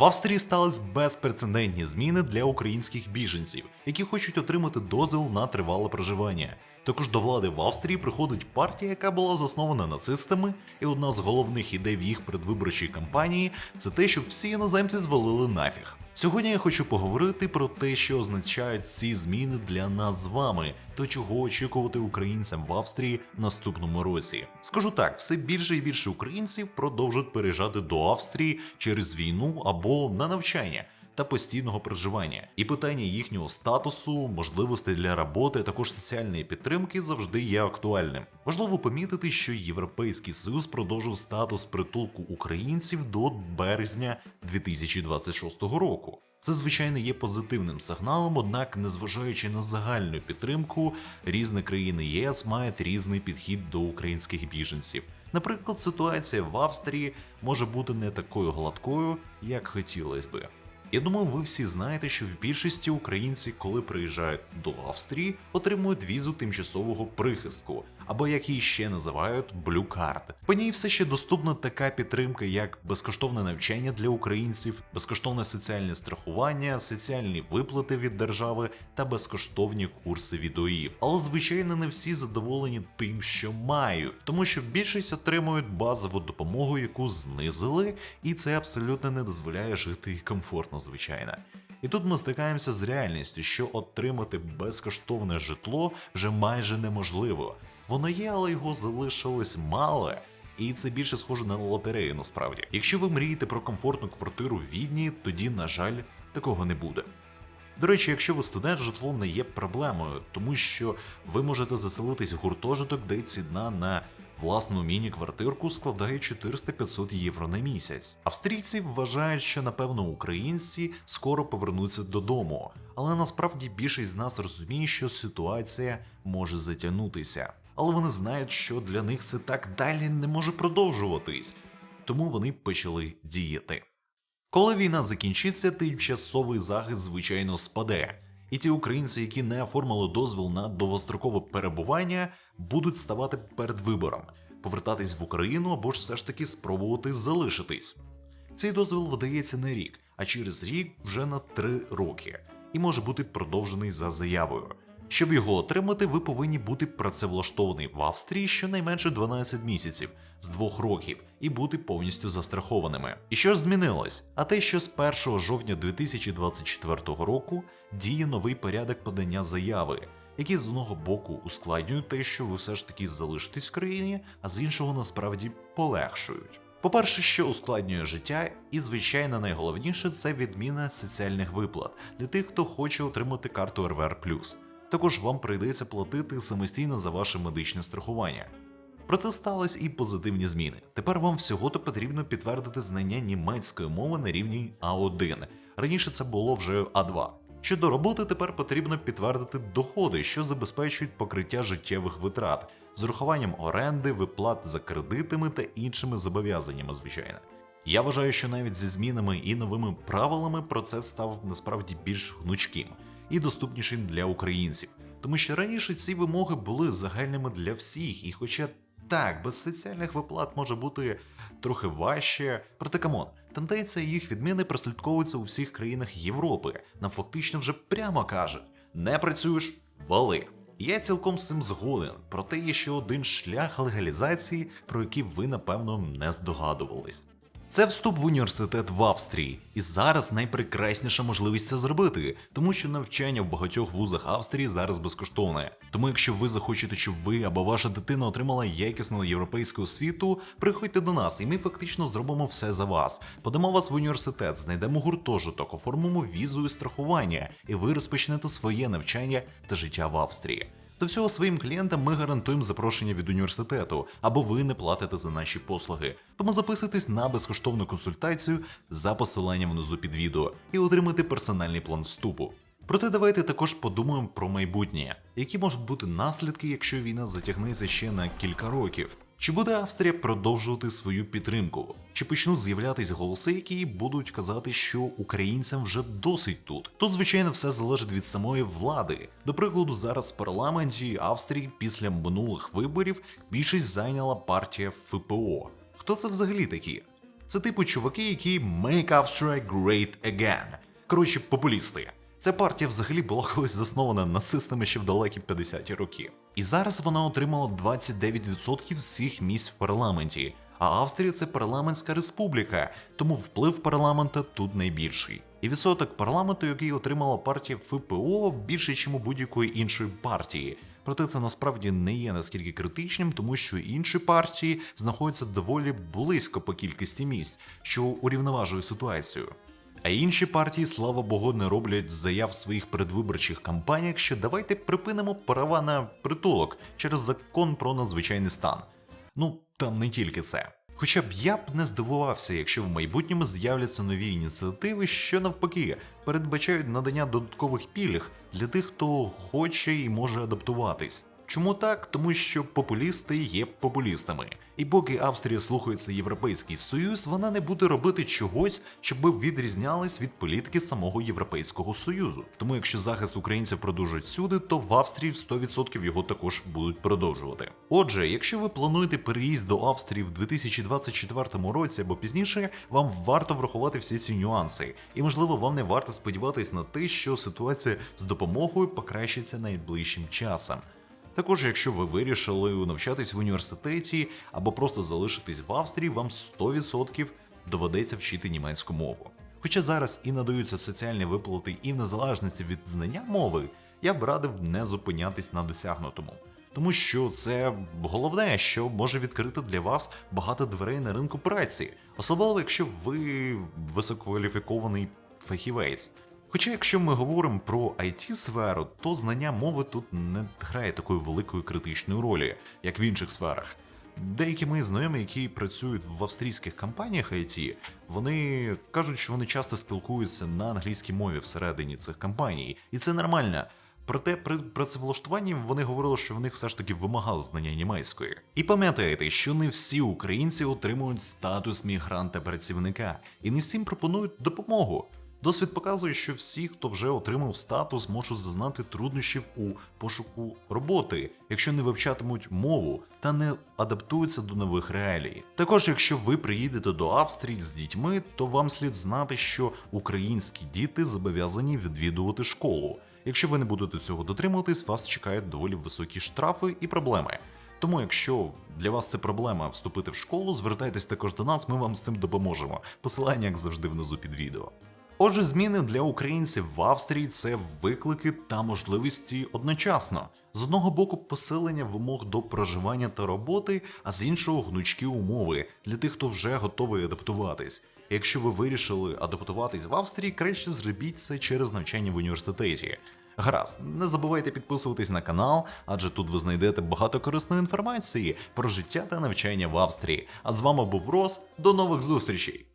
В Австрії стались безпрецедентні зміни для українських біженців, які хочуть отримати дозвіл на тривале проживання. Також до влади в Австрії приходить партія, яка була заснована нацистами, і одна з головних ідей в їх передвиборчій кампанії це те, щоб всі іноземці звалили нафіг. Сьогодні я хочу поговорити про те, що означають ці зміни для нас з вами, та чого очікувати українцям в Австрії в наступному році. Скажу так, все більше і більше українців продовжують переїжджати до Австрії через війну або на навчання. Та постійного проживання, і питання їхнього статусу, можливостей для роботи, а також соціальної підтримки завжди є актуальним. Важливо помітити, що Європейський Союз продовжив статус притулку українців до березня 2026 року. Це звичайно є позитивним сигналом, однак, незважаючи на загальну підтримку, різні країни ЄС мають різний підхід до українських біженців. Наприклад, ситуація в Австрії може бути не такою гладкою, як хотілося би. Я думаю, ви всі знаєте, що в більшості українці, коли приїжджають до Австрії, отримують візу тимчасового прихистку, або як її ще називають Blue Card. По ній все ще доступна така підтримка, як безкоштовне навчання для українців, безкоштовне соціальне страхування, соціальні виплати від держави та безкоштовні курси відеоїв. Але звичайно не всі задоволені тим, що мають, тому що більшість отримують базову допомогу, яку знизили, і це абсолютно не дозволяє жити комфортно, звичайно. І тут ми стикаємося з реальністю, що отримати безкоштовне житло вже майже неможливо. Воно є, але його залишилось мало. І це більше схоже на лотерею насправді. Якщо ви мрієте про комфортну квартиру в Відні, тоді, на жаль, такого не буде. До речі, якщо ви студент, житло не є проблемою, тому що ви можете заселитись в гуртожиток, де ціна на власну міні-квартирку складає 400-500 євро на місяць. Австрійці вважають, що напевно українці скоро повернуться додому, але насправді більшість з нас розуміє, що ситуація може затягнутися. Але вони знають, що для них це так далі не може продовжуватись, тому вони почали діяти. Коли війна закінчиться, тимчасовий захист звичайно спаде, і ті українці, які не оформили дозвіл на довгострокове перебування, будуть ставати перед вибором повертатись в Україну або ж все ж таки спробувати залишитись. Цей дозвіл видається на рік, а через рік вже на три роки, і може бути продовжений за заявою. Щоб його отримати, ви повинні бути працевлаштований в Австрії щонайменше 12 місяців з двох років і бути повністю застрахованими. І що ж змінилось? А те, що з 1 жовтня 2024 року діє новий порядок подання заяви, який з одного боку ускладнюють те, що ви все ж таки залишитесь в країні, а з іншого насправді полегшують. По-перше, що ускладнює життя, і звичайно найголовніше це відміна соціальних виплат для тих, хто хоче отримати карту РВР також вам прийдеться платити самостійно за ваше медичне страхування. Проте стались і позитивні зміни. Тепер вам всього-то потрібно підтвердити знання німецької мови на рівні А1. Раніше це було вже А2. Щодо роботи, тепер потрібно підтвердити доходи, що забезпечують покриття життєвих витрат з урахуванням оренди, виплат за кредитами та іншими зобов'язаннями, звичайно. Я вважаю, що навіть зі змінами і новими правилами процес став насправді більш гнучким і доступнішим для українців, тому що раніше ці вимоги були загальними для всіх, і хоча так, без соціальних виплат може бути трохи важче, проте камон, тенденція їх відміни прослідковується у всіх країнах Європи. Нам фактично вже прямо кажуть: не працюєш, вали. Я цілком з цим згоден, проте є ще один шлях легалізації, про який ви напевно не здогадувались. Це вступ в університет в Австрії, і зараз найпрекрасніша можливість це зробити, тому що навчання в багатьох вузах Австрії зараз безкоштовне. Тому, якщо ви захочете, щоб ви або ваша дитина отримала якісну європейську освіту, приходьте до нас, і ми фактично зробимо все за вас. Подамо вас в університет, знайдемо гуртожиток, оформимо візу і страхування, і ви розпочнете своє навчання та життя в Австрії. До всього своїм клієнтам ми гарантуємо запрошення від університету, або ви не платите за наші послуги. Тому записуйтесь на безкоштовну консультацію за посиланням внизу під відео і отримайте персональний план вступу. Проте давайте також подумаємо про майбутнє, які можуть бути наслідки, якщо війна затягнеться ще на кілька років. Чи буде Австрія продовжувати свою підтримку? Чи почнуть з'являтись голоси, які будуть казати, що українцям вже досить тут? Тут, звичайно, все залежить від самої влади. До прикладу, зараз в парламенті Австрії після минулих виборів більшість зайняла партія ФПО. Хто це взагалі такі? Це типу чуваки, які make Austria great again. Коротше, популісти. Ця партія взагалі була колись заснована нацистами ще в далекі 50-ті роки. І зараз вона отримала 29% всіх місць в парламенті. А Австрія це парламентська республіка, тому вплив парламента тут найбільший. І відсоток парламенту, який отримала партія ФПО, більше, ніж у будь-якої іншої партії. Проте це насправді не є наскільки критичним, тому що інші партії знаходяться доволі близько по кількості місць, що урівноважує ситуацію. А інші партії, слава Богу, не роблять заяв своїх передвиборчих кампаніях, що давайте припинимо права на притулок через закон про надзвичайний стан. Ну, там не тільки це. Хоча б я б не здивувався, якщо в майбутньому з'являться нові ініціативи, що навпаки передбачають надання додаткових пільг для тих, хто хоче і може адаптуватись. Чому так? Тому що популісти є популістами. І поки Австрія слухається Європейський Союз, вона не буде робити чогось, щоб відрізнялись від політики самого Європейського Союзу. Тому якщо захист українців продовжать всюди, то в Австрії в 100% його також будуть продовжувати. Отже, якщо ви плануєте переїзд до Австрії в 2024 році або пізніше, вам варто врахувати всі ці нюанси, і можливо вам не варто сподіватись на те, що ситуація з допомогою покращиться найближчим часом. Також, якщо ви вирішили навчатись в університеті або просто залишитись в Австрії, вам 100% доведеться вчити німецьку мову. Хоча зараз і надаються соціальні виплати і в незалежності від знання мови, я б радив не зупинятись на досягнутому. Тому що це головне, що може відкрити для вас багато дверей на ринку праці, особливо якщо ви висококваліфікований фахівець. Хоча, якщо ми говоримо про it сферу, то знання мови тут не грає такої великої критичної ролі, як в інших сферах. Деякі мої знайомі, які працюють в австрійських компаніях IT, вони кажуть, що вони часто спілкуються на англійській мові всередині цих компаній, і це нормально. Проте при працевлаштуванні вони говорили, що в них все ж таки вимагали знання німецької. І пам'ятайте, що не всі українці отримують статус мігранта-працівника, і не всім пропонують допомогу. Досвід показує, що всі, хто вже отримав статус, можуть зазнати труднощів у пошуку роботи, якщо не вивчатимуть мову та не адаптуються до нових реалій. Також, якщо ви приїдете до Австрії з дітьми, то вам слід знати, що українські діти зобов'язані відвідувати школу. Якщо ви не будете цього дотримуватись, вас чекають доволі високі штрафи і проблеми. Тому, якщо для вас це проблема вступити в школу, звертайтесь також до нас, ми вам з цим допоможемо. Посилання, як завжди, внизу під відео. Отже, зміни для українців в Австрії це виклики та можливості одночасно. З одного боку, посилення вимог до проживання та роботи, а з іншого гнучкі умови для тих, хто вже готовий адаптуватись. Якщо ви вирішили адаптуватись в Австрії, краще зробіть це через навчання в університеті. Гаразд, не забувайте підписуватись на канал, адже тут ви знайдете багато корисної інформації про життя та навчання в Австрії. А з вами був Рос. До нових зустрічей!